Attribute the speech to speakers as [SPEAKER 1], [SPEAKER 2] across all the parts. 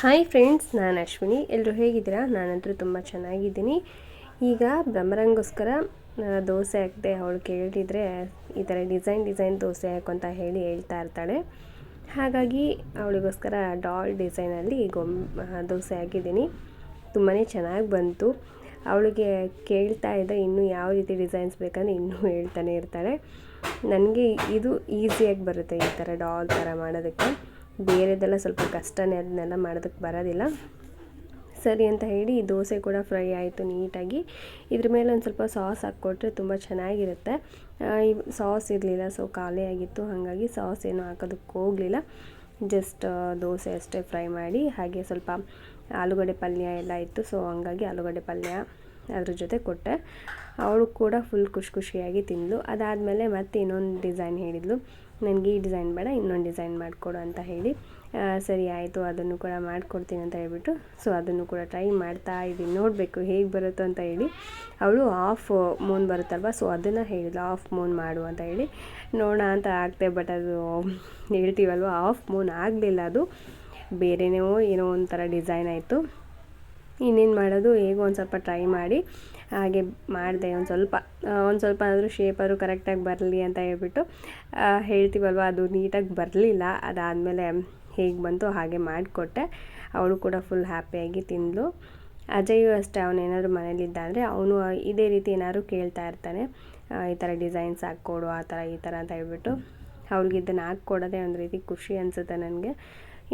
[SPEAKER 1] Hi friends ನಾನು ಅಶ್ವಿನಿ. ಎಲ್ಲರೂ ಹೇಗಿದ್ದೀರಾ? ನಾನಂತೂ ತುಂಬ ಚೆನ್ನಾಗಿದ್ದೀನಿ. ಈಗ ಬ್ರಹ್ಮರಂಗೋಸ್ಕರ ದೋಸೆ ಹಾಕಿದೆ ಅವಳು ಕೇಳಿದರೆ ಈ ಥರ ಡಿಸೈನ್ ಡಿಸೈನ್ ದೋಸೆ ಹಾಕು ಅಂತ ಹೇಳಿ ಹೇಳ್ತಾ ಇರ್ತಾಳೆ. ಹಾಗಾಗಿ ಅವಳಿಗೋಸ್ಕರ ಡಾಲ್ ಡಿಸೈನಲ್ಲಿ ಆ, ದೋಸೆ ಹಾಕಿದ್ದೀನಿ. ತುಂಬಾ ಚೆನ್ನಾಗಿ ಬಂತು. ಅವಳಿಗೆ ಕೇಳ್ತಾ ಇದ್ದರೆ ಇನ್ನೂ ಯಾವ ರೀತಿ ಡಿಸೈನ್ಸ್ ಬೇಕಂದ್ರೆ ಇನ್ನೂ ಹೇಳ್ತಾನೆ ಇರ್ತಾಳೆ. ನನಗೆ ಇದು ಈಸಿಯಾಗಿ ಬರುತ್ತೆ ಈ ಥರ ಡಾಲ್ ಥರ ಮಾಡೋದಕ್ಕೆ. ಬೇರೆದೆಲ್ಲ ಸ್ವಲ್ಪ ಕಷ್ಟನೇ ಅದನ್ನೆಲ್ಲ ಮಾಡೋದಕ್ಕೆ ಬರೋದಿಲ್ಲ. ಸರಿ ಅಂತ ಹೇಳಿ ಈ ದೋಸೆ ಕೂಡ ಫ್ರೈ ಆಯಿತು ನೀಟಾಗಿ. ಇದ್ರ ಮೇಲೆ ಒಂದು ಸ್ವಲ್ಪ ಸಾಸ್ ಹಾಕ್ಕೊಟ್ರೆ ತುಂಬ ಚೆನ್ನಾಗಿರುತ್ತೆ. ಈ ಸಾಸ್ ಇರಲಿಲ್ಲ ಸೊ ಖಾಲಿ ಆಗಿತ್ತು, ಹಾಗಾಗಿ ಸಾಸ್ ಏನು ಹಾಕೋದಕ್ಕೆ ಹೋಗಲಿಲ್ಲ. ಜಸ್ಟ್ ದೋಸೆ ಅಷ್ಟೇ ಫ್ರೈ ಮಾಡಿ, ಹಾಗೆ ಸ್ವಲ್ಪ ಆಲೂಗಡ್ಡೆ ಪಲ್ಯ ಎಲ್ಲ ಇತ್ತು ಸೊ ಹಂಗಾಗಿ ಆಲೂಗಡ್ಡೆ ಪಲ್ಯ ಅದ್ರ ಜೊತೆ ಕೊಟ್ಟೆ. ಅವಳು ಕೂಡ ಫುಲ್ ಖುಷಿ ಖುಷಿಯಾಗಿ ತಿಂದಳು. ಅದಾದಮೇಲೆ ಮತ್ತೆ ಇನ್ನೊಂದು ಡಿಸೈನ್ ಹೇಳಿದ್ಲು. ನನಗೆ ಈ ಡಿಸೈನ್ ಬೇಡ, ಇನ್ನೊಂದು ಡಿಸೈನ್ ಮಾಡಿಕೊಡು ಅಂತ ಹೇಳಿ ಸರಿ ಆಯಿತು, ಅದನ್ನು ಕೂಡ ಮಾಡಿಕೊಡ್ತೀನಿ ಅಂತ ಹೇಳ್ಬಿಟ್ಟು, ಸೊ ಅದನ್ನು ಕೂಡ ಟ್ರೈ ಮಾಡ್ತಾ ಇದ್ದೀನಿ. ನೋಡಬೇಕು ಹೇಗೆ ಬರುತ್ತೋ ಅಂತ ಹೇಳಿ. ಅವಳು ಆಫ್ ಮೂನ್ ಬರುತ್ತಲ್ವ, ಸೊ ಅದನ್ನು ಹೇಳಿದ್ಲು ಆಫ್ ಮೂನ್ ಮಾಡು ಅಂತ ಹೇಳಿ. ನೋಡೋಣ ಅಂತ ಆಗ್ತೆ ಬಟ್ ಅದು ಹೇಳ್ತೀವಲ್ವ ಆಫ್ ಮೂನ್ ಆಗಲಿಲ್ಲ ಅದು. ಬೇರೆಯೋ ಏನೋ ಒಂಥರ ಡಿಸೈನ್ ಆಯಿತು. ಇನ್ನೇನು ಮಾಡೋದು, ಹೇಗೋ ಒಂದು ಸ್ವಲ್ಪ ಟ್ರೈ ಮಾಡಿ, ಹಾಗೆ ಮಾಡಿದೆ ಒಂದು ಸ್ವಲ್ಪ. ಒಂದು ಸ್ವಲ್ಪ ಆದರೂ ಶೇಪಾದ್ರು ಕರೆಕ್ಟಾಗಿ ಬರಲಿ ಅಂತ ಹೇಳ್ಬಿಟ್ಟು ಹೇಳ್ತೀವಲ್ವ, ಅದು ನೀಟಾಗಿ ಬರಲಿಲ್ಲ. ಅದಾದಮೇಲೆ ಹೇಗೆ ಬಂತು ಹಾಗೆ ಮಾಡಿಕೊಟ್ಟೆ. ಅವಳು ಕೂಡ ಫುಲ್ ಹ್ಯಾಪಿಯಾಗಿ ತಿಂದಳು ಅಜಯು ಅಷ್ಟೇ ಅವನೇನಾದ್ರು ಮನೇಲಿದ್ದ ಅಂದರೆ ಅವನು ಇದೇ ರೀತಿ ಏನಾದ್ರು ಕೇಳ್ತಾ ಇರ್ತಾನೆ. ಈ ಥರ ಡಿಸೈನ್ಸ್ ಹಾಕ್ಕೊಡು, ಆ ಥರ ಈ ಥರ ಅಂತ ಹೇಳ್ಬಿಟ್ಟು, ಅವ್ಳಿಗೆ ಇದನ್ನು ಹಾಕ್ಕೊಡೋದೇ ಒಂದು ರೀತಿ ಖುಷಿ ಅನಿಸುತ್ತೆ ನನಗೆ.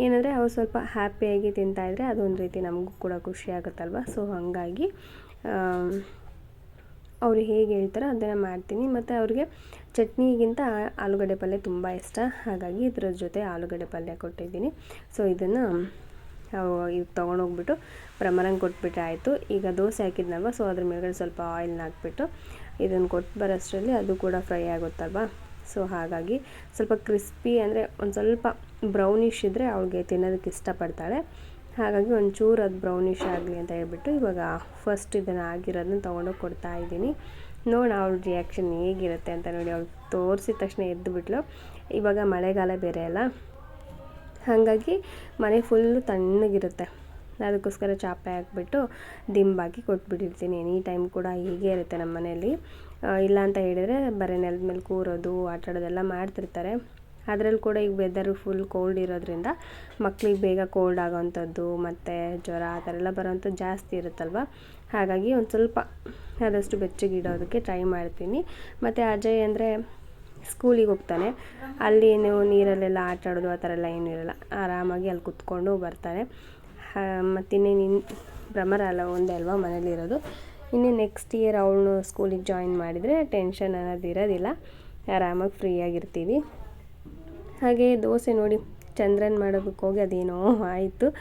[SPEAKER 1] ಏನಂದರೆ ಅವ್ರು ಸ್ವಲ್ಪ ಹ್ಯಾಪಿಯಾಗಿ ತಿಂತಾಯಿದ್ರೆ ಅದೊಂದು ರೀತಿ ನಮಗೂ ಕೂಡ ಖುಷಿ ಆಗುತ್ತಲ್ವ? ಸೊ ಹಾಗಾಗಿ ಅವರು ಹೇಗೆ ಹೇಳ್ತಾರೋ ಅದನ್ನು ಮಾಡ್ತೀನಿ. ಮತ್ತು ಅವ್ರಿಗೆ ಚಟ್ನಿಗಿಂತ ಆಲೂಗಡ್ಡೆ ಪಲ್ಯ ತುಂಬ ಇಷ್ಟ. ಹಾಗಾಗಿ ಇದ್ರ ಜೊತೆ ಆಲೂಗಡ್ಡೆ ಪಲ್ಯ ಕೊಟ್ಟಿದ್ದೀನಿ. ಸೊ ಇದನ್ನು ಇದು ತೊಗೊಂಡೋಗ್ಬಿಟ್ಟು ಪ್ರಮರಂಗೆ ಕೊಟ್ಬಿಟ್ರೆ ಆಯಿತು. ಈಗ ದೋಸೆ ಹಾಕಿದ್ನಲ್ವ? ಸೊ ಅದ್ರ ಮೇಲ್ಗಡೆ ಸ್ವಲ್ಪ ಆಯಿಲ್ನ ಹಾಕ್ಬಿಟ್ಟು ಇದನ್ನು ಕೊಟ್ಟು ಬರೋಷ್ಟರಲ್ಲಿ ಅದು ಕೂಡ ಫ್ರೈ ಆಗುತ್ತಲ್ವ? ಸೊ ಹಾಗಾಗಿ ಸ್ವಲ್ಪ ಕ್ರಿಸ್ಪಿ ಅಂದರೆ ಒಂದು ಸ್ವಲ್ಪ ಬ್ರೌನಿಶ್ ಇದ್ದರೆ ಅವಳಿಗೆ ತಿನ್ನೋದಕ್ಕೆ ಇಷ್ಟಪಡ್ತಾಳೆ. ಹಾಗಾಗಿ ಒಂಚೂರು ಅದು ಬ್ರೌನಿಶ್ ಆಗಲಿ ಅಂತ ಹೇಳ್ಬಿಟ್ಟು ಇವಾಗ ಫಸ್ಟ್ ಇದನ್ನು ಆಗಿರೋದನ್ನ ತೊಗೊಂಡೋಗಿ ಕೊಡ್ತಾ ಇದ್ದೀನಿ. ನೋಡೋಣ ಅವಳ ರಿಯಾಕ್ಷನ್ ಹೇಗಿರುತ್ತೆ ಅಂತ ನೋಡಿ, ಅವ್ಳು ತೋರಿಸಿದ ತಕ್ಷಣ ಎದ್ದು ಬಿಟ್ಲು. ಇವಾಗ ಮಳೆಗಾಲ ಬೇರೆ ಅಲ್ಲ. ಹಾಗಾಗಿ ಮನೆ ಫುಲ್ಲು ತಣ್ಣಗಿರುತ್ತೆ. ಅದಕ್ಕೋಸ್ಕರ ಚಾಪೆ ಹಾಕ್ಬಿಟ್ಟು ದಿಂಬಾಕಿ ಕೊಟ್ಬಿಟ್ಟಿರ್ತೀನಿ. ಎನಿ ಟೈಮ್ ಕೂಡ ಹೀಗೆ ಇರುತ್ತೆ ನಮ್ಮ ಮನೆಯಲ್ಲಿ ಇಲ್ಲ ಅಂತ ಹೇಳಿದರೆ ಬರೀ ನೆಲದ ಮೇಲೆ ಕೂರೋದು, ಆಟಾಡೋದೆಲ್ಲ ಮಾಡ್ತಿರ್ತಾರೆ. ಅದರಲ್ಲಿ ಕೂಡ ಈಗ ವೆದರ್ ಫುಲ್ ಕೋಲ್ಡ್ ಇರೋದ್ರಿಂದ ಮಕ್ಳಿಗೆ ಬೇಗ ಕೋಲ್ಡ್ ಆಗೋವಂಥದ್ದು ಮತ್ತು ಜ್ವರ ಆ ಥರ ಎಲ್ಲ ಬರೋವಂಥದ್ದು ಜಾಸ್ತಿ ಇರುತ್ತಲ್ವ? ಹಾಗಾಗಿ ಒಂದು ಸ್ವಲ್ಪ ಆದಷ್ಟು ಬೆಚ್ಚಗೆ ಇಡೋದಕ್ಕೆ ಟ್ರೈ ಮಾಡ್ತೀನಿ. ಮತ್ತು ಅಜಯ್ ಅಂದರೆ ಸ್ಕೂಲಿಗೆ ಹೋಗ್ತಾನೆ. ಅಲ್ಲಿ ನೀವು ನೀರಲ್ಲೆಲ್ಲ ಆಟ ಆಡೋದು ಆ ಥರ ಎಲ್ಲ ಏನೂ ಇರಲ್ಲ. ಆರಾಮಾಗಿ ಅಲ್ಲಿ ಕುತ್ಕೊಂಡು ಬರ್ತಾನೆ. ಮತ್ತಿನ್ನೇನು ನಿನ್ನ ಭ್ರಮರ ಅಲ್ಲ ಒಂದೇ ಅಲ್ವಾ ಮನೇಲಿರೋದು. ಇನ್ನು ನೆಕ್ಸ್ಟ್ ಇಯರ್ ಅವಳು ಸ್ಕೂಲಿಗೆ ಜಾಯಿನ್ ಮಾಡಿದರೆ ಟೆನ್ಷನ್ ಅನ್ನೋದು ಇರೋದಿಲ್ಲ. ಆರಾಮಾಗಿ ಫ್ರೀಯಾಗಿರ್ತೀವಿ ಹಾಗೆ ದೋಸೆ ನೋಡಿ ಚಂದ್ರನ್ ಮಾಡೋದಕ್ಕೆ ಹೋಗಿ ಅದೇನೋ ಆಯಿತು.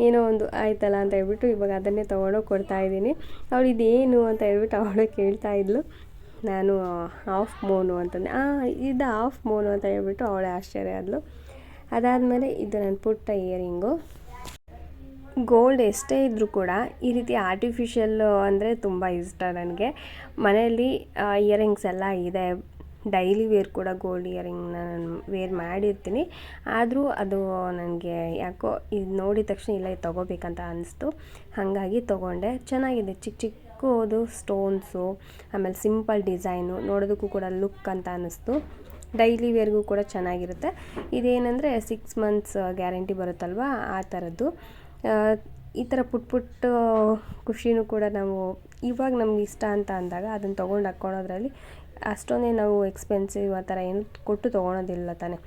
[SPEAKER 1] ಏನೋ ಒಂದು ಆಯ್ತಲ್ಲ ಅಂತ ಹೇಳ್ಬಿಟ್ಟು ಇವಾಗ ಅದನ್ನೇ ತೊಗೊಂಡೋಗಿ ಕೊಡ್ತಾ ಇದ್ದೀನಿ. ಅವಳು ಇದೇನು ಅಂತ ಹೇಳ್ಬಿಟ್ಟು ಅವಳು ಕೇಳ್ತಾ ಇದ್ಲು. ನಾನು ಆಫ್ ಮೋನು ಅಂತಂದೆ. ಆ, ಇದು ಆಫ್ ಮೋನು ಅಂತ ಹೇಳ್ಬಿಟ್ಟು ಅವಳೇ ಆಶ್ಚರ್ಯ ಆದಳು ಅದಾದಮೇಲೆ ಇದು ನನ್ನ ಪುಟ್ಟ ಇಯರಿಂಗು ಗೋಲ್ಡ್ ಎಷ್ಟೇ ಇದ್ದರೂ ಕೂಡ ಈ ರೀತಿ ಆರ್ಟಿಫಿಷಿಯಲ್ ಅಂದರೆ ತುಂಬ ಇಷ್ಟ ನನಗೆ. ಮನೆಯಲ್ಲಿ ಇಯರಿಂಗ್ಸ್ ಎಲ್ಲ ಇದೆ. ಡೈಲಿ ವೇರ್ ಕೂಡ ಗೋಲ್ಡ್ ಇಯರಿಂಗ್ನ ನಾನು ವೇರ್ ಮಾಡಿರ್ತೀನಿ. ಆದರೂ ಅದು ನನಗೆ ಯಾಕೋ ಇದು ನೋಡಿದ ತಕ್ಷಣ ಇಲ್ಲ, ಇದು ತೊಗೋಬೇಕಂತ ಅನ್ನಿಸ್ತು ಹಾಗಾಗಿ ತೊಗೊಂಡೆ. ಚೆನ್ನಾಗಿದೆ. ಚಿಕ್ಕ ಚಿಕ್ಕದು ಸ್ಟೋನ್ಸು ಆಮೇಲೆ ಸಿಂಪಲ್ ಡಿಸೈನು ನೋಡೋದಕ್ಕೂ ಕೂಡ ಲುಕ್ ಅಂತ ಅನ್ನಿಸ್ತು ಡೈಲಿ ವೇರ್ಗೂ ಕೂಡ ಚೆನ್ನಾಗಿರುತ್ತೆ. ಇದೇನೆಂದರೆ ಸಿಕ್ಸ್ ಮಂತ್ಸ್ ಗ್ಯಾರಂಟಿ ಬರುತ್ತಲ್ವ? ಆ ಥರದ್ದು ಈ ಥರ ಪುಟ್ ಪುಟ್ಟ ಖುಷಿನೂ ಕೂಡ ನಾವು ಇವಾಗ ನಮ್ಗೆ ಇಷ್ಟ ಅಂತ ಅಂದಾಗ ಅದನ್ನು ತೊಗೊಂಡು ಹಾಕ್ಕೊಳೋದ್ರಲ್ಲಿ ಅಷ್ಟೊಂದೇ ನಾವು ಎಕ್ಸ್ಪೆನ್ಸಿವ್ ಆ ಥರ ಏನು ಕೊಟ್ಟು ತೊಗೊಳೋದಿಲ್ಲ ತಾನೇ.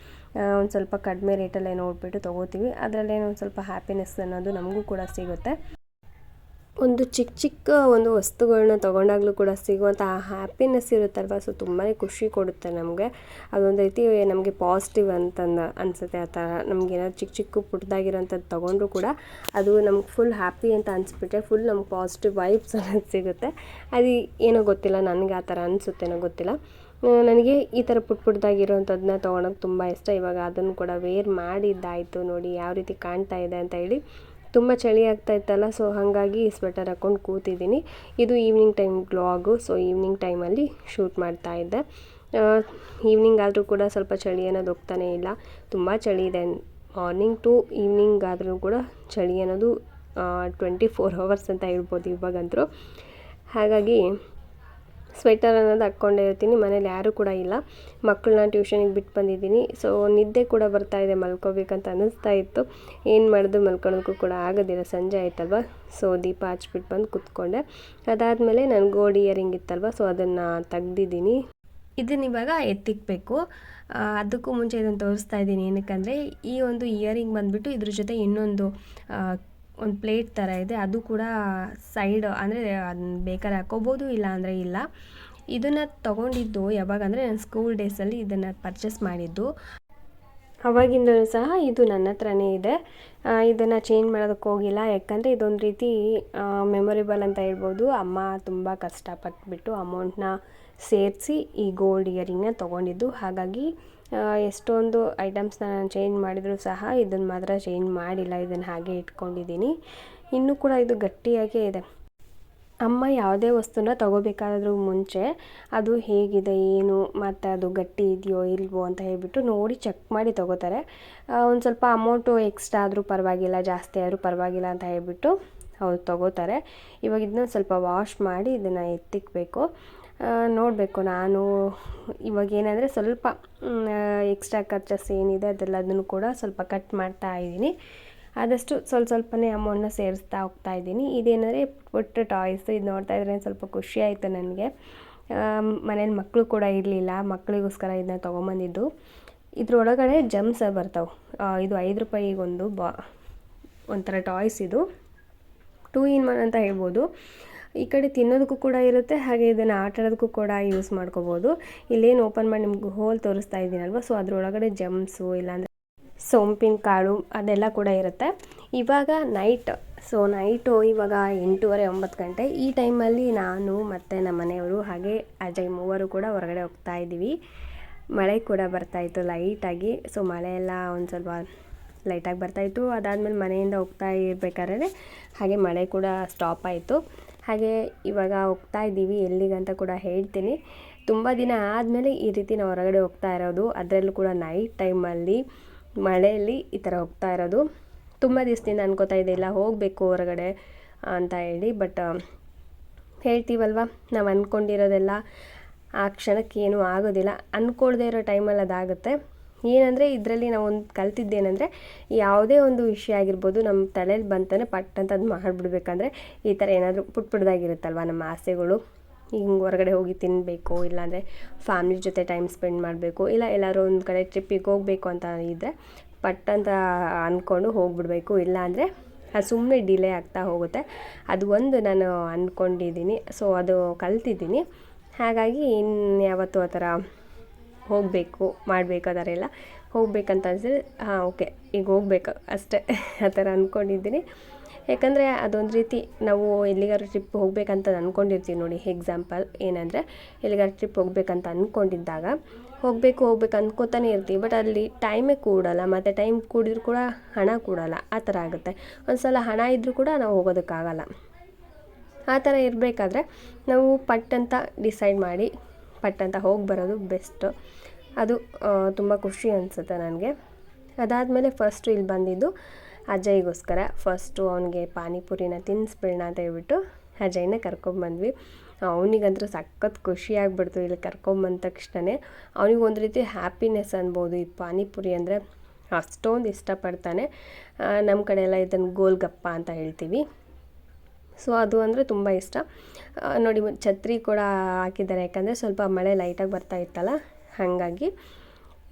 [SPEAKER 1] ಒಂದು ಸ್ವಲ್ಪ ಕಡಿಮೆ ರೇಟಲ್ಲೇ ನೋಡಿಬಿಟ್ಟು ತೊಗೋತೀವಿ. ಅದರಲ್ಲೇನೋ ಒಂದು ಸ್ವಲ್ಪ ಹ್ಯಾಪಿನೆಸ್ ಅನ್ನೋದು ನಮಗೂ ಕೂಡ ಸಿಗುತ್ತೆ. ಒಂದು ಚಿಕ್ಕ ಚಿಕ್ಕ ಒಂದು ವಸ್ತುಗಳನ್ನ ತೊಗೊಂಡಾಗಲೂ ಕೂಡ ಸಿಗುವಂಥ ಹ್ಯಾಪಿನೆಸ್ ಇರುತ್ತಲ್ವ? ಸೊ ತುಂಬಾ ಖುಷಿ ಕೊಡುತ್ತೆ ನಮಗೆ. ಅದೊಂದು ರೀತಿ ನಮಗೆ ಪಾಸಿಟಿವ್ ಅಂತಂದು ಅನಿಸುತ್ತೆ ಆ ಥರ. ನಮ್ಗೆ ಏನಾದ್ರು ಚಿಕ್ಕ ಚಿಕ್ಕ ಪುಟ್ಟದಾಗಿರೋಂಥದ್ದು ತೊಗೊಂಡ್ರು ಕೂಡ ಅದು ನಮ್ಗೆ ಫುಲ್ ಹ್ಯಾಪಿ ಅಂತ ಅನಿಸ್ಬಿಟ್ರೆ ಫುಲ್ ನಮ್ಗೆ ಪಾಸಿಟಿವ್ ವೈಬ್ಸ್ ಅನ್ನೋದು ಸಿಗುತ್ತೆ. ಅದು ಏನೋ ಗೊತ್ತಿಲ್ಲ, ನನಗೆ ಆ ಥರ ಅನಿಸುತ್ತೇನೋ ಗೊತ್ತಿಲ್ಲ. ನನಗೆ ಈ ಥರ ಪುಟ್ ಪುಟ್ಟದಾಗಿರೋವಂಥದ್ದನ್ನ ತೊಗೊಳಕ್ಕೆ ತುಂಬ ಇಷ್ಟ. ಇವಾಗ ಅದನ್ನು ಕೂಡ ವೇರ್ ಮಾಡಿದ್ದಾಯಿತು ನೋಡಿ, ಯಾವ ರೀತಿ ಕಾಣ್ತಾ ಇದೆ ಅಂತ ಹೇಳಿ. ತುಂಬ ಚಳಿ ಆಗ್ತಾ ಇತ್ತಲ್ಲ ಸೊ ಹಾಗಾಗಿ ಈ ಸ್ವೆಟರ್ ಹಾಕ್ಕೊಂಡು ಕೂತಿದ್ದೀನಿ. ಇದು evening time blog so evening ಟೈಮಲ್ಲಿ ಶೂಟ್ ಮಾಡ್ತಾ ಇದ್ದೆ. ಈವ್ನಿಂಗ್ ಆದರೂ ಕೂಡ ಸ್ವಲ್ಪ ಚಳಿ ಅನ್ನೋದು ಹೋಗ್ತಾನೇ ಇಲ್ಲ. ತುಂಬ ಚಳಿ ಇದೆ. ಮಾರ್ನಿಂಗ್ ಟು ಈವ್ನಿಂಗ್ ಆದರೂ ಕೂಡ ಚಳಿ ಅನ್ನೋದು ಟ್ವೆಂಟಿ ಫೋರ್ ಅವರ್ಸ್ ಅಂತ ಹೇಳ್ಬೋದು ಇವಾಗಂತೂ. ಹಾಗಾಗಿ ಸ್ವೆಟರ್ ಅನ್ನೋದು ಹಾಕ್ಕೊಂಡೇ ಇರ್ತೀನಿ. ಮನೇಲಿ ಯಾರೂ ಕೂಡ ಇಲ್ಲ. ಮಕ್ಕಳನ್ನ ಟ್ಯೂಷನಿಗೆ ಬಿಟ್ಟು ಬಂದಿದ್ದೀನಿ. ಸೊ ನಿದ್ದೆ ಕೂಡ ಬರ್ತಾ ಇದೆ ಮಲ್ಕೋಬೇಕಂತ ಅನ್ನಿಸ್ತಾ ಇತ್ತು. ಏನು ಮಾಡೋದು ಮಲ್ಕೊಳೋದಕ್ಕೂ ಕೂಡ ಆಗೋದಿಲ್ಲ. ಸಂಜೆ ಆಯ್ತಲ್ವ? ಸೊ ದೀಪ ಹಚ್ಬಿಟ್ಟು ಬಂದು ಕೂತ್ಕೊಂಡೆ. ಅದಾದಮೇಲೆ ನಾನು ಗೋಲ್ಡ್ ಇಯರಿಂಗ್ ಇತ್ತಲ್ವ? ಸೊ ಅದನ್ನು ತೆಗ್ದಿದ್ದೀನಿ. ಇದನ್ನ ಇವಾಗ ಎತ್ತಿಕ್ಬೇಕು. ಅದಕ್ಕೂ ಮುಂಚೆ ಇದನ್ನು ತೋರಿಸ್ತಾ ಇದ್ದೀನಿ. ಏನಕ್ಕಂದರೆ, ಈ ಒಂದು ಇಯರಿಂಗ್ ಬಂದುಬಿಟ್ಟು ಇದ್ರ ಜೊತೆ ಇನ್ನೊಂದು ಒಂದು ಪ್ಲೇಟ್ ಥರ ಇದೆ. ಅದು ಕೂಡ ಸೈಡ್, ಅಂದರೆ ಅದನ್ನ ಬೇಕಾದ್ರೆ ಹಾಕ್ಕೋಬೋದು ಇಲ್ಲ ಅಂದರೆ ಇಲ್ಲ. ಇದನ್ನು ತೊಗೊಂಡಿದ್ದು ಯಾವಾಗ ಅಂದರೆ ನಾನು ಸ್ಕೂಲ್ ಡೇಸಲ್ಲಿ ಇದನ್ನು ಪರ್ಚೇಸ್ ಮಾಡಿದ್ದು. ಅವಾಗಿಂದಲೂ ಸಹ ಇದು ನನ್ನ ಹತ್ರನೇ ಇದೆ. ಇದನ್ನು ಚೇಂಜ್ ಮಾಡೋದಕ್ಕೆ ಹೋಗಿಲ್ಲ. ಯಾಕಂದರೆ ಇದೊಂದು ರೀತಿ ಮೆಮೊರೇಬಲ್ ಅಂತ ಹೇಳ್ಬೋದು. ಅಮ್ಮ ತುಂಬ ಕಷ್ಟಪಟ್ಟುಬಿಟ್ಟು ಅಮೌಂಟ್ನ ಸೇರಿಸಿ ಈ ಗೋಲ್ಡ್ ಇಯರಿಂಗ್ನ ತೊಗೊಂಡಿದ್ದು. ಹಾಗಾಗಿ ಎಷ್ಟೊಂದು ಐಟಮ್ಸ್ನ ನಾನು ಚೇಂಜ್ ಮಾಡಿದರೂ ಸಹ ಇದನ್ನು ಮಾತ್ರ ಚೇಂಜ್ ಮಾಡಿಲ್ಲ ಇದನ್ನು ಹಾಗೆ ಇಟ್ಕೊಂಡಿದ್ದೀನಿ. ಇನ್ನೂ ಕೂಡ ಇದು ಗಟ್ಟಿಯಾಗೇ ಇದೆ. ಅಮ್ಮ ಯಾವುದೇ ವಸ್ತುನ ತಗೋಬೇಕಾದ್ರೂ ಮುಂಚೆ ಅದು ಹೇಗಿದೆ, ಏನು, ಮತ್ತು ಅದು ಗಟ್ಟಿ ಇದೆಯೋ, ಇಲ್ವೋ ಅಂತ ಹೇಳಿಬಿಟ್ಟು ನೋಡಿ ಚೆಕ್ ಮಾಡಿ ತಗೋತಾರೆ. ಒಂದು ಸ್ವಲ್ಪ ಅಮೌಂಟು ಎಕ್ಸ್ಟ್ರಾ ಆದರೂ ಪರವಾಗಿಲ್ಲ, ಜಾಸ್ತಿ ಆದರೂ ಪರವಾಗಿಲ್ಲ ಅಂತ ಹೇಳ್ಬಿಟ್ಟು ಅವ್ರು ತಗೋತಾರೆ. ಇವಾಗ ಇದನ್ನ ಸ್ವಲ್ಪ ವಾಶ್ ಮಾಡಿ ಇದನ್ನು ಎತ್ತಿಕ್ಬೇಕು. ನೋಡಬೇಕು ನಾನು. ಇವಾಗ ಏನಂದರೆ ಸ್ವಲ್ಪ ಎಕ್ಸ್ಟ್ರಾ ಖರ್ಚಸ್ ಏನಿದೆ ಅದೆಲ್ಲದನ್ನು ಕೂಡ ಸ್ವಲ್ಪ ಕಟ್ ಮಾಡ್ತಾ ಇದ್ದೀನಿ. ಆದಷ್ಟು ಸ್ವಲ್ಪ ಸ್ವಲ್ಪನೇ ಅಮೌಂಟ್ನ ಸೇರಿಸ್ತಾ ಹೋಗ್ತಾ ಇದ್ದೀನಿ. ಇದೇನಂದರೆ ಪುಟ್ಟ ಟಾಯ್ಸ್ ಇದು ನೋಡ್ತಾ ಇದ್ರೆ ಸ್ವಲ್ಪ ಖುಷಿ ಆಯಿತು ನನಗೆ. ಮನೇಲಿ ಮಕ್ಕಳು ಕೂಡ ಇರಲಿಲ್ಲ. ಮಕ್ಕಳಿಗೋಸ್ಕರ ಇದನ್ನ ತೊಗೊಂಬಂದಿದ್ದು. ಇದರೊಳಗಡೆ ಜಮ್ಸ್ ಬರ್ತಾವೆ. ಇದು ಐದು ರೂಪಾಯಿಗೊಂದು ಬಾ, ಒಂಥರ ಟಾಯ್ಸ್ ಇದು. ಟೂ ಇನ್ ಒನ್ ಅಂತ ಹೇಳ್ಬೋದು. ಈ ಕಡೆ ತಿನ್ನೋದಕ್ಕೂ ಕೂಡ ಇರುತ್ತೆ, ಹಾಗೆ ಇದನ್ನು ಆಟ ಆಡೋದಕ್ಕೂ ಕೂಡ ಯೂಸ್ ಮಾಡ್ಕೋಬೋದು. ಇಲ್ಲೇನು ಓಪನ್ ಮಾಡಿ ನಿಮ್ಗೆ ಹೋಲ್ ತೋರಿಸ್ತಾ ಇದ್ದೀನಲ್ವ? ಸೊ ಅದರೊಳಗಡೆ ಜಮ್ಸು ಇಲ್ಲಾಂದರೆ ಸೋಂಪಿನ ಕಾಳು ಅದೆಲ್ಲ ಕೂಡ ಇರುತ್ತೆ. ಇವಾಗ ನೈಟ್ ಸೊ ನೈಟು ಇವಾಗ ಎಂಟೂವರೆ ಒಂಬತ್ತು ಗಂಟೆ. ಈ ಟೈಮಲ್ಲಿ ನಾನು ಮತ್ತು ನಮ್ಮ ಮನೆಯವರು ಹಾಗೆ ಅಜಯ್ ಮೂವರು ಕೂಡ ಹೊರಗಡೆ ಹೋಗ್ತಾ ಇದ್ದೀವಿ. ಮಳೆ ಕೂಡ ಬರ್ತಾಯಿತ್ತು ಲೈಟಾಗಿ ಸೊ ಮಳೆ ಎಲ್ಲ ಒಂದು ಸ್ವಲ್ಪ ಲೈಟಾಗಿ ಬರ್ತಾಯಿತ್ತು ಅದಾದಮೇಲೆ ಮನೆಯಿಂದ ಹೋಗ್ತಾ ಇರಬೇಕಾದ್ರೆ ಹಾಗೆ ಮಳೆ ಕೂಡ ಸ್ಟಾಪ್ ಆಯಿತು. ಹಾಗೆ ಇವಾಗ ಹೋಗ್ತಾ ಇದ್ದೀವಿ ಎಲ್ಲಿಗಂತ ಕೂಡ ಹೇಳ್ತೀನಿ. ತುಂಬ ದಿನ ಆದಮೇಲೆ ಈ ರೀತಿ ನಾವು ಹೊರಗಡೆ ಹೋಗ್ತಾ ಇರೋದು. ಅದರಲ್ಲೂ ಕೂಡ ನೈಟ್ ಟೈಮಲ್ಲಿ ಮಳೆಯಲ್ಲಿ ಈ ಥರ ಹೋಗ್ತಾ ಇರೋದು. ತುಂಬ ದಿವಸದಿಂದ ಅನ್ಕೋತಾ ಇದೆ ಇಲ್ಲ ಹೋಗಬೇಕು ಹೊರಗಡೆ ಅಂತ ಹೇಳಿ. ಬಟ್ ಹೇಳ್ತೀವಲ್ವ? ನಾವು ಅಂದ್ಕೊಂಡಿರೋದೆಲ್ಲ ಆ ಕ್ಷಣಕ್ಕೆ ಏನೂ ಆಗೋದಿಲ್ಲ. ಅಂದ್ಕೊಳ್ದೇ ಇರೋ ಟೈಮಲ್ಲಿ ಅದಾಗುತ್ತೆ. ಏನಂದರೆ ಇದರಲ್ಲಿ ನಾವೊಂದು ಕಲ್ತಿದ್ದೇನೆಂದರೆ ಯಾವುದೇ ಒಂದು ವಿಷಯ ಆಗಿರ್ಬೋದು ನಮ್ಮ ತಲೆಯಲ್ಲಿ ಬಂತಾನೆ ಪಟ್ ಅಂತ ಅದು ಮಾಡಿಬಿಡ್ಬೇಕಂದ್ರೆ ಈ ಥರ ಏನಾದರೂ ಪುಟ್ ಪುಟ್ಟದಾಗಿರುತ್ತಲ್ವ ನಮ್ಮ ಆಸೆಗಳು? ಹಿಂಗೆ ಹೊರಗಡೆ ಹೋಗಿ ತಿನ್ನಬೇಕು ಇಲ್ಲಾಂದರೆ ಫ್ಯಾಮ್ಲಿ ಜೊತೆ ಟೈಮ್ ಸ್ಪೆಂಡ್ ಮಾಡಬೇಕು, ಇಲ್ಲ ಎಲ್ಲರೂ ಒಂದು ಕಡೆ ಟ್ರಿಪ್ಪಿಗೆ ಹೋಗಬೇಕು ಅಂತ ಇದ್ದರೆ ಪಟ್ ಅಂತ ಅಂದ್ಕೊಂಡು ಹೋಗ್ಬಿಡಬೇಕು, ಇಲ್ಲಾಂದರೆ ಅದು ಸುಮ್ಮನೆ ಡಿಲೇ ಆಗ್ತಾ ಹೋಗುತ್ತೆ. ಅದು ಒಂದು ನಾನು ಅಂದ್ಕೊಂಡಿದ್ದೀನಿ ಸೊ ಅದು ಕಲ್ತಿದ್ದೀನಿ. ಹಾಗಾಗಿ ಇನ್ನು ಯಾವತ್ತೂ ಆ ಥರ ಹೋಗಬೇಕು ಮಾಡಬೇಕು ಆ ಥರ ಎಲ್ಲ. ಹೋಗ್ಬೇಕಂತ ಅನ್ಸಿದ್ರೆ, ಹಾಂ, ಓಕೆ, ಈಗ ಹೋಗ್ಬೇಕು, ಅಷ್ಟೇ, ಆ ಥರ ಅಂದ್ಕೊಂಡಿದ್ದೀನಿ ಯಾಕಂದರೆ ಅದೊಂದು ರೀತಿ ನಾವು ಎಲ್ಲಿಗಾದ್ರು ಟ್ರಿಪ್ ಹೋಗ್ಬೇಕಂತ ಅಂದ್ಕೊಂಡಿರ್ತೀವಿ ನೋಡಿ ಎಕ್ಸಾಂಪಲ್ ಏನಂದರೆ, ಎಲ್ಲಿಗಾದ್ರು ಟ್ರಿಪ್ ಹೋಗ್ಬೇಕಂತ ಅಂದ್ಕೊಂಡಿದ್ದಾಗ ಹೋಗಬೇಕು, ಹೋಗ್ಬೇಕು ಅಂದ್ಕೋತಾನೆ ಇರ್ತೀವಿ ಬಟ್ ಅಲ್ಲಿ ಟೈಮೇ ಕೂಡಲ್ಲ, ಮತ್ತು ಟೈಮ್ ಕೂಡಿದ್ರು ಕೂಡ ಹಣ ಕೂಡಲ್ಲ, ಆ ಥರ ಆಗುತ್ತೆ. ಒಂದು ಸಲ ಹಣ ಇದ್ದರೂ ಕೂಡ ನಾವು ಹೋಗೋದಕ್ಕಾಗಲ್ಲ. ಆ ಥರ ಇರಬೇಕಾದ್ರೆ, ನಾವು ಪಟ್ ಅಂತ ಡಿಸೈಡ್ ಮಾಡಿ ಪಟ್ ಅಂತ ಹೋಗಿ ಬರೋದು ಬೆಸ್ಟು ಅದು ತುಂಬ ಖುಷಿ ಅನಿಸುತ್ತೆ ನನಗೆ. ಅದಾದಮೇಲೆ ಫಸ್ಟು ಇಲ್ಲಿ ಬಂದಿದ್ದು ಅಜಯ್ಗೋಸ್ಕರ. ಫಸ್ಟು ಅವನಿಗೆ ಪಾನಿಪುರಿನ ತಿನ್ನಿಸ್ಬಿಡೋಣ ಅಂತ ಹೇಳ್ಬಿಟ್ಟು ಅಜಯ್ನ ಕರ್ಕೊಂಬಂದ್ವಿ ಅವನಿಗಂತೂ ಸಖತ್ ಖುಷಿ ಆಗಿಬಿಡ್ತು ಇಲ್ಲಿ ಕರ್ಕೊಂಬಂದ ತಕ್ಷಣವೇ ಅವನಿಗೆ ಒಂದು ರೀತಿ ಹ್ಯಾಪಿನೆಸ್ ಅನ್ಬೋದು ಈ ಪಾನಿಪುರಿ ಅಂದರೆ. ಅಷ್ಟೊಂದು ಇಷ್ಟಪಡ್ತಾನೆ. ನಮ್ಮ ಕಡೆ ಎಲ್ಲ ಇದನ್ನು ಗೋಲ್ಗಪ್ಪ ಅಂತ ಹೇಳ್ತೀವಿ. ಸೊ ಅದು ಅಂದರೆ ತುಂಬ ಇಷ್ಟ. ನೋಡಿ ಛತ್ರಿ ಕೂಡ ಹಾಕಿದ್ದಾರೆ. ಯಾಕಂದರೆ ಸ್ವಲ್ಪ ಮಳೆ ಲೈಟಾಗಿ ಬರ್ತಾ ಇತ್ತಲ್ಲ, ಹಾಗಾಗಿ.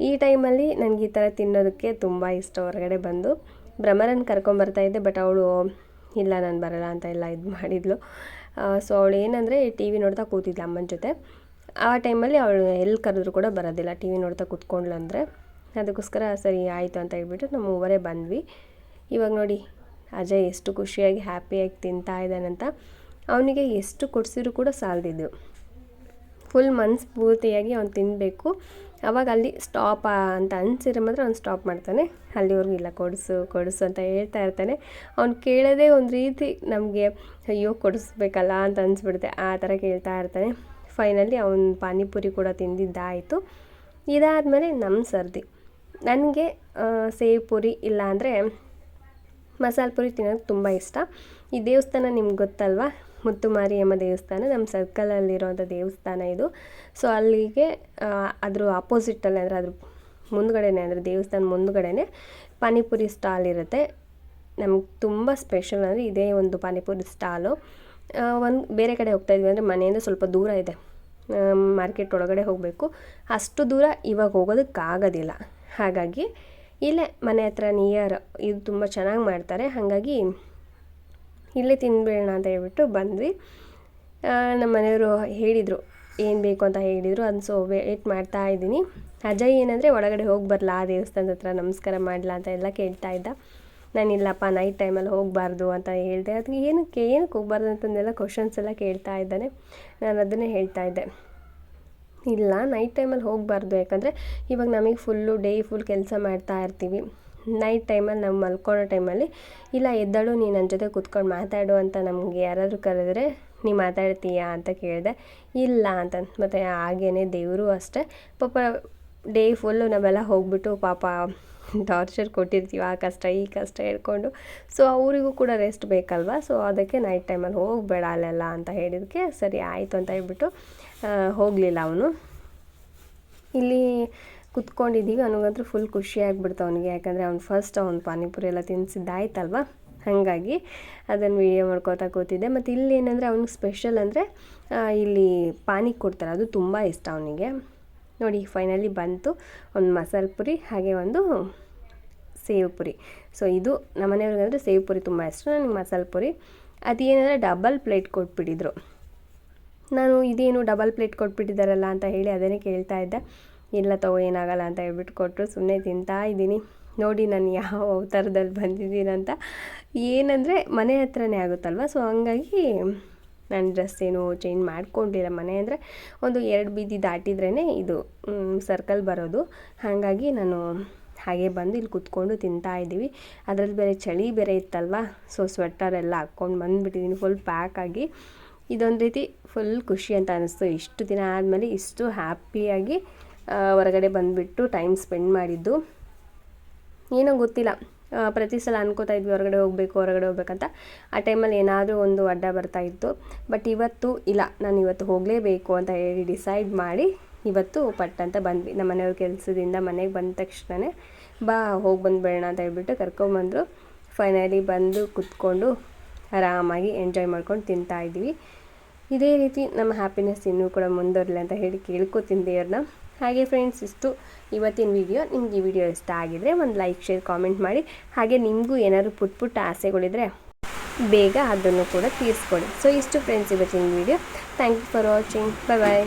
[SPEAKER 1] ಈ ಟೈಮಲ್ಲಿ ನನಗೆ ಈ ಥರ ತಿನ್ನೋದಕ್ಕೆ ತುಂಬ ಇಷ್ಟ ಹೊರಗಡೆ ಬಂದು. ಭ್ರಮರನ್ನು ಕರ್ಕೊಂಬರ್ತಾ ಇದ್ದೆ ಬಟ್ ಅವಳು, ಇಲ್ಲ, ನಾನು ಬರಲ್ಲ ಅಂತ ಎಲ್ಲ ಇದು ಮಾಡಿದ್ಲು. ಸೊ ಅವಳು ಏನಂದರೆ ಟಿ ವಿ ನೋಡ್ತಾ ಕೂತಿದ್ಲು ಅಮ್ಮನ ಜೊತೆ. ಆ ಟೈಮಲ್ಲಿ ಅವಳು ಎಲ್ಲಿ ಕರೆದ್ರು ಕೂಡ ಬರೋದಿಲ್ಲ ಟಿ ವಿ ನೋಡ್ತಾ ಕೂತ್ಕೊಂಡ್ಲು ಅಂದರೆ. ಅದಕ್ಕೋಸ್ಕರ, ಸರಿ, ಆಯಿತು ಅಂತ ಹೇಳ್ಬಿಟ್ಟು ನಮ್ಮ ಮೂವರೇ ಬಂದ್ವಿ. ಇವಾಗ ನೋಡಿ ಅಜಯ್ ಎಷ್ಟು ಖುಷಿಯಾಗಿ ಹ್ಯಾಪಿಯಾಗಿ ತಿಂತಾ ಇದ್ದಾನಂತ ಅವನಿಗೆ ಎಷ್ಟು ಕೊಡಿಸಿದ್ರು ಕೂಡ ಸಾಲದಿದ್ದು. ಫುಲ್ ಮನಸ್ಫೂರ್ತಿಯಾಗಿ ಅವ್ನು ತಿನ್ನಬೇಕು ಅವಾಗ ಅಲ್ಲಿ ಸ್ಟಾಪ್ ಅಂತ ಅನಿಸಿರೋ ಮಾತ್ರ ಅವ್ನು ಸ್ಟಾಪ್ ಮಾಡ್ತಾನೆ. ಅಲ್ಲಿವರೆಗೂ ಇಲ್ಲ, ಕೊಡಿಸು ಕೊಡಿಸು ಅಂತ ಹೇಳ್ತಾ ಇರ್ತಾನೆ. ಅವ್ನು ಕೇಳೋದೇ ಒಂದು ರೀತಿ ನಮಗೆ, ಅಯ್ಯೋ, ಕೊಡಿಸ್ಬೇಕಲ್ಲ ಅಂತ ಅನಿಸ್ಬಿಡುತ್ತೆ. ಆ ಥರ ಕೇಳ್ತಾ ಇರ್ತಾನೆ. ಫೈನಲಿ ಅವ್ನು ಪಾನಿಪುರಿ ಕೂಡ ತಿಂದಿದ್ದಾಯಿತು. ಇದಾದಮೇಲೆ ನಮ್ಮ ಸರ್ದಿ. ನನಗೆ ಸೇವ್ ಪುರಿ ಇಲ್ಲಾಂದರೆ ಮಸಾಲೆ ಪುರಿ ತಿನ್ನೋಕ್ಕೆ ತುಂಬ ಇಷ್ಟ. ಈ ದೇವಸ್ಥಾನ ನಿಮ್ಗೆ ಗೊತ್ತಲ್ವಾ? ಮುತ್ತುಮಾರಿಯಮ್ಮ ದೇವಸ್ಥಾನ, ನಮ್ಮ ಸರ್ಕಲಲ್ಲಿರೋಂಥ ದೇವಸ್ಥಾನ ಇದು. ಸೊ ಅಲ್ಲಿಗೆ ಅದ್ರ ಆಪೋಸಿಟಲ್ಲಿ ಅಂದರೆ ಅದ್ರ ಮುಂದ್ಗಡೆನೇ, ಅಂದರೆ ದೇವಸ್ಥಾನ ಮುಂದ್ಗಡೆನೇ ಪಾನಿಪುರಿ ಸ್ಟಾಲ್ ಇರುತ್ತೆ. ನಮ್ಗೆ ತುಂಬ ಸ್ಪೆಷಲ್ ಅಂದರೆ ಇದೇ ಒಂದು ಪಾನಿಪುರಿ ಸ್ಟಾಲು ಒಂದು, ಬೇರೆ ಕಡೆ ಹೋಗ್ತಾ ಇದ್ವಿ ಅಂದರೆ ಮನೆಯಿಂದ ಸ್ವಲ್ಪ ದೂರ ಇದೆ. ಮಾರ್ಕೆಟ್ ಒಳಗಡೆ ಹೋಗಬೇಕು. ಅಷ್ಟು ದೂರ ಇವಾಗ ಹೋಗೋದಕ್ಕಾಗೋದಿಲ್ಲ. ಹಾಗಾಗಿ ಇಲ್ಲೇ ಮನೆ ಹತ್ರ ನಿಯರ್ ಇದು ತುಂಬ ಚೆನ್ನಾಗಿ ಮಾಡ್ತಾರೆ. ಹಾಗಾಗಿ ಇಲ್ಲೇ ತಿನ್ಬೇಡ ಅಂತ ಹೇಳ್ಬಿಟ್ಟು ಬಂದ್ವಿ. ನಮ್ಮ ಮನೆಯವರು ಹೇಳಿದರು, ಏನು ಬೇಕು ಅಂತ ಹೇಳಿದರು. ಅದು ಸೊ ವೇಟ್ ಮಾಡ್ತಾ ಇದ್ದೀನಿ. ಅಜಯ್ ಏನಂದರೆ ಒಳಗಡೆ ಹೋಗಿ ಬರಲಾ, ಆ ದೇವಸ್ಥಾನದ ಹತ್ರ ನಮಸ್ಕಾರ ಮಾಡಲಾ ಅಂತ ಎಲ್ಲ ಕೇಳ್ತಾ ಇದ್ದ. ನಾನು ಇಲ್ಲಪ್ಪ ನೈಟ್ ಟೈಮಲ್ಲಿ ಹೋಗಬಾರ್ದು ಅಂತ ಹೇಳಿದೆ. ಅದಕ್ಕೆ ಏನಕ್ಕೆ ಏನಕ್ಕೆ ಹೋಗ್ಬಾರ್ದು ಅಂತಂದೆಲ್ಲ ಕ್ವಶನ್ಸ್ ಎಲ್ಲ ಕೇಳ್ತಾ ಇದ್ದಾನೆ. ನಾನು ಅದನ್ನೇ ಹೇಳ್ತಾ ಇದ್ದೆ. ಇಲ್ಲ ನೈಟ್ ಟೈಮಲ್ಲಿ ಹೋಗಬಾರ್ದು ಯಾಕಂದರೆ ಇವಾಗ ನಮಗೆ ಫುಲ್ಲು ಡೇ ಫುಲ್ ಕೆಲಸ ಮಾಡ್ತಾ ಇರ್ತೀವಿ. ನೈಟ್ ಟೈಮಲ್ಲಿ ನಾವು ಮಲ್ಕೊಳ್ಳೋ ಟೈಮಲ್ಲಿ ಇಲ್ಲ ಎದ್ದಳು ನೀನು ನನ್ನ ಜೊತೆ ಕೂತ್ಕೊಂಡು ಮಾತಾಡು ಅಂತ ನಮಗೆ ಯಾರಾದರೂ ಕರೆದ್ರೆ ನೀ ಮಾತಾಡ್ತೀಯಾ ಅಂತ ಕೇಳಿದೆ, ಇಲ್ಲ ಅಂತ. ಮತ್ತು ಹಾಗೇ ದೇವರು ಅಷ್ಟೇ. ಪಾಪ ಡೇ ಫುಲ್ಲು ನಾವೆಲ್ಲ ಹೋಗ್ಬಿಟ್ಟು ಪಾಪ ಟಾರ್ಚರ್ ಕೊಟ್ಟಿರ್ತೀವಿ, ಆ ಕಷ್ಟ, ಈ ಕಷ್ಟ ಹೇಳ್ಕೊಂಡು. ಸೊ ಅವರಿಗೂ ಕೂಡ ರೆಸ್ಟ್ ಬೇಕಲ್ವಾ? ಸೊ ಅದಕ್ಕೆ ನೈಟ್ ಟೈಮಲ್ಲಿ ಹೋಗಬೇಡ ಅಲ್ಲೆಲ್ಲ ಅಂತ ಹೇಳಿದಕ್ಕೆ ಸರಿ ಆಯಿತು ಅಂತ ಹೇಳ್ಬಿಟ್ಟು ಹೋಗಲಿಲ್ಲ ಅವನು. ಇಲ್ಲಿ ಕುತ್ಕೊಂಡಿದ್ದೀವಿ ಅವನಿಗಂತೂ ಫುಲ್ ಖುಷಿ ಅವನಿಗೆ. ಯಾಕಂದರೆ ಅವ್ನು ಫಸ್ಟ್ ಅವ್ನು ಪಾನಿಪುರಿ ಎಲ್ಲ ತಿನ್ನಿಸಿದ್ದಾಯ್ತಲ್ವ ಹಾಗಾಗಿ ಅದನ್ನು ವೀಡಿಯೋ ಮಾಡ್ಕೋತಾ ಕೂತಿದ್ದೆ. ಮತ್ತು ಇಲ್ಲಿ ಏನಂದರೆ ಅವ್ನಿಗೆ ಸ್ಪೆಷಲ್ ಅಂದರೆ ಇಲ್ಲಿ ಪಾನಿ ಕೊಡ್ತಾರೆ. ಅದು ತುಂಬ ಇಷ್ಟ ಅವನಿಗೆ. ನೋಡಿ ಫೈನಲಿ ಬಂತು. ಒಂದು ಮಸಾಲೆ ಪುರಿ, ಹಾಗೆ ಒಂದು ಸೇವ್ ಪುರಿ. ಸೊ ಇದು ನಮ್ಮ ಅಂದರೆ ಸೇವ್ ಪುರಿ ತುಂಬ ಇಷ್ಟ. ನನಗೆ ಮಸಾಲೆ ಪುರಿ. ಅದೇನಂದರೆ ಡಬಲ್ ಪ್ಲೇಟ್ ಕೊಟ್ಬಿಟ್ಟಿದ್ರು. ನಾನು ಇದೇನು ಡಬಲ್ ಪ್ಲೇಟ್ ಕೊಟ್ಬಿಟ್ಟಿದ್ದಾರಲ್ಲ ಅಂತ ಹೇಳಿ ಅದನ್ನೇ ಕೇಳ್ತಾ ಇದ್ದೆ. ಇಲ್ಲ ತಗೋ, ಏನಾಗಲ್ಲ ಅಂತ ಹೇಳ್ಬಿಟ್ಟು ಕೊಟ್ಟರು ಸುಮ್ಮನೆ ತಿಂತಾ ಇದ್ದೀನಿ. ನೋಡಿ ನಾನು ಯಾವ ಅವತಾರದಲ್ಲಿ ಬಂದಿದ್ದೀನಂತ ಏನಂದರೆ ಮನೆ ಹತ್ರನೇ ಆಗುತ್ತಲ್ವ? ಸೊ ಹಂಗಾಗಿ ನಾನು ಡ್ರೆಸ್ ಏನು ಚೇಂಜ್ ಮಾಡ್ಕೊಂಡಿಲ್ಲ ಮನೆ ಅಂದರೆ ಒಂದು ಎರಡು ಬೀದಿ ದಾಟಿದ್ರೇ ಇದು ಸರ್ಕಲ್ ಬರೋದು. ಹಾಗಾಗಿ ನಾನು ಹಾಗೆ ಬಂದು ಇಲ್ಲಿ ಕುತ್ಕೊಂಡು ತಿಂತಾ ಇದ್ದೀವಿ. ಅದರಲ್ಲಿ ಬೇರೆ ಚಳಿ ಬೇರೆ ಇತ್ತಲ್ವ? ಸೊ ಸ್ವೆಟರ್ ಎಲ್ಲ ಹಾಕ್ಕೊಂಡು ಬಂದುಬಿಟ್ಟಿದ್ದೀನಿ ಫುಲ್ ಪ್ಯಾಕ್ ಆಗಿ. ಇದೊಂದು ರೀತಿ ಫುಲ್ ಖುಷಿ ಅಂತ ಅನ್ನಿಸ್ತು ಇಷ್ಟು ದಿನ ಆದಮೇಲೆ ಇಷ್ಟು ಹ್ಯಾಪಿಯಾಗಿ ಹೊರಗಡೆ ಬಂದುಬಿಟ್ಟು ಟೈಮ್ ಸ್ಪೆಂಡ್ ಮಾಡಿದ್ದು. ಏನೋ ಗೊತ್ತಿಲ್ಲ. ಪ್ರತಿ ಸಲ ಅನ್ಕೋತಾ ಇದ್ವಿ, ಹೊರಗಡೆ ಹೋಗಬೇಕು, ಹೊರಗಡೆ ಹೋಗ್ಬೇಕಂತ. ಆ ಟೈಮಲ್ಲಿ ಏನಾದರೂ ಒಂದು ಅಡ್ಡ ಬರ್ತಾ ಇತ್ತು. ಬಟ್ ಇವತ್ತು ಇಲ್ಲ. ನಾನು ಇವತ್ತು ಹೋಗಲೇಬೇಕು ಅಂತ ಹೇಳಿ ಡಿಸೈಡ್ ಮಾಡಿ ಇವತ್ತು ಪಟ್ ಅಂತ ಬಂದ್ವಿ. ನಮ್ಮ ಮನೆಯವ್ರ ಕೆಲಸದಿಂದ ಮನೆಗೆ ಬಂದ ತಕ್ಷಣವೇ ಬಾ ಹೋಗಿ ಬಂದುಬಿಡೋಣ ಅಂತ ಹೇಳ್ಬಿಟ್ಟು ಕರ್ಕೊಂಬಂದರು ಫೈನಲಿ ಬಂದು ಕುತ್ಕೊಂಡು ಆರಾಮಾಗಿ ಎಂಜಾಯ್ ಮಾಡ್ಕೊಂಡು ತಿಂತಾ ಇದ್ವಿ. ಇದೇ ರೀತಿ ನಮ್ಮ ಹ್ಯಾಪಿನೆಸ್ ಇನ್ನೂ ಕೂಡ ಮುಂದುವರಲಿ ಅಂತ ಹೇಳಿ ಕೇಳ್ಕೊತೀನಿ ದೇವ್ರನ್ನ. ಹಾಗೆ ಫ್ರೆಂಡ್ಸ್ ಇಷ್ಟು ಇವತ್ತಿನ ವಿಡಿಯೋ ನಿಮ್ಗೆ ಈ ವಿಡಿಯೋ ಇಷ್ಟ ಆಗಿದರೆ ಒಂದು ಲೈಕ್ ಶೇರ್ ಕಾಮೆಂಟ್ ಮಾಡಿ. ಹಾಗೆ ನಿಮಗೂ ಏನಾದರೂ ಪುಟ್ ಪುಟ್ಟ ಆಸೆಗಳಿದ್ರೆ ಬೇಗ ಅದನ್ನು ಕೂಡ ತೀರಿಸ್ಕೊಡಿ ಸೊ ಇಷ್ಟು ಫ್ರೆಂಡ್ಸ್ ಇವತ್ತಿನ video thank you for watching bye bye